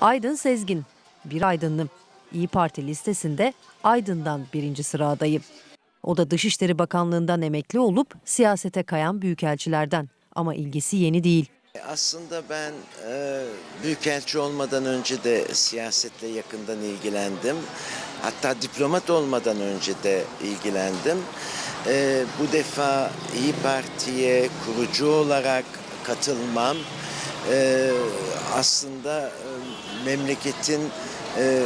Aydın Sezgin, bir Aydınlım. İyi Parti listesinde Aydın'dan birinci sıra adayı. O da Dışişleri Bakanlığı'ndan emekli olup siyasete kayan büyükelçilerden. Ama ilgisi yeni değil. Aslında ben e, büyükelçi olmadan önce de siyasetle yakından ilgilendim. Hatta diplomat olmadan önce de ilgilendim. E, bu defa İyi Parti'ye kurucu olarak katılmam e, aslında e, memleketin e,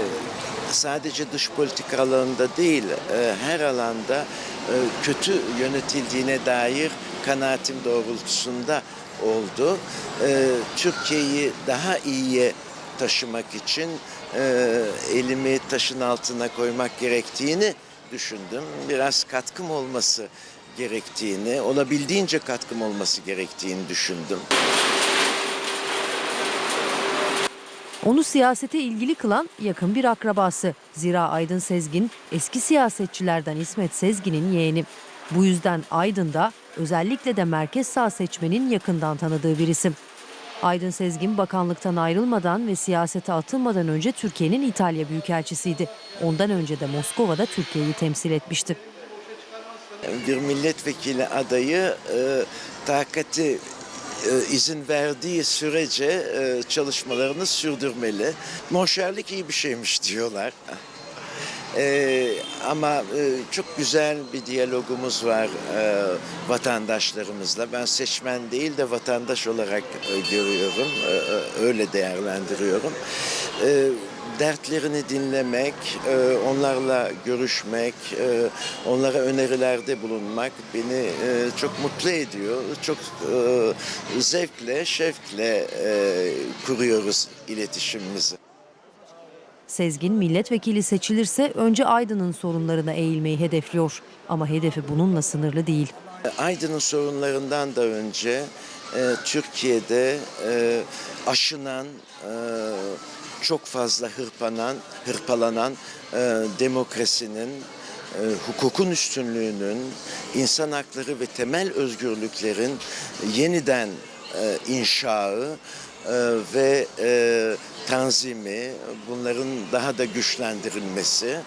sadece dış politika alanında değil e, her alanda e, kötü yönetildiğine dair kanaatim doğrultusunda oldu. E, Türkiye'yi daha iyiye taşımak için e, elimi taşın altına koymak gerektiğini düşündüm. Biraz katkım olması gerektiğini, olabildiğince katkım olması gerektiğini düşündüm. Onu siyasete ilgili kılan yakın bir akrabası. Zira Aydın Sezgin eski siyasetçilerden İsmet Sezgin'in yeğeni. Bu yüzden Aydın'da özellikle de merkez sağ seçmenin yakından tanıdığı bir isim. Aydın Sezgin bakanlıktan ayrılmadan ve siyasete atılmadan önce Türkiye'nin İtalya Büyükelçisiydi. Ondan önce de Moskova'da Türkiye'yi temsil etmişti. bir milletvekili adayı e, takati izin verdiği sürece e, çalışmalarını sürdürmeli. Moşerlik iyi bir şeymiş diyorlar. E, ama e, çok güzel bir diyalogumuz var e, vatandaşlarımızla. Ben seçmen değil de vatandaş olarak e, görüyorum, e, e, öyle değerlendiriyorum. E, dertlerini dinlemek, e, onlarla görüşmek, e, onlara önerilerde bulunmak beni e, çok mutlu ediyor. Çok e, zevkle, şevkle e, kuruyoruz iletişimimizi. Sezgin milletvekili seçilirse önce Aydın'ın sorunlarına eğilmeyi hedefliyor. Ama hedefi bununla sınırlı değil. Aydın'ın sorunlarından da önce e, Türkiye'de e, aşınan, e, çok fazla hırpanan, hırpalanan e, demokrasinin, e, hukukun üstünlüğünün, insan hakları ve temel özgürlüklerin yeniden e, inşaı e, ve e, tanzimi, bunların daha da güçlendirilmesi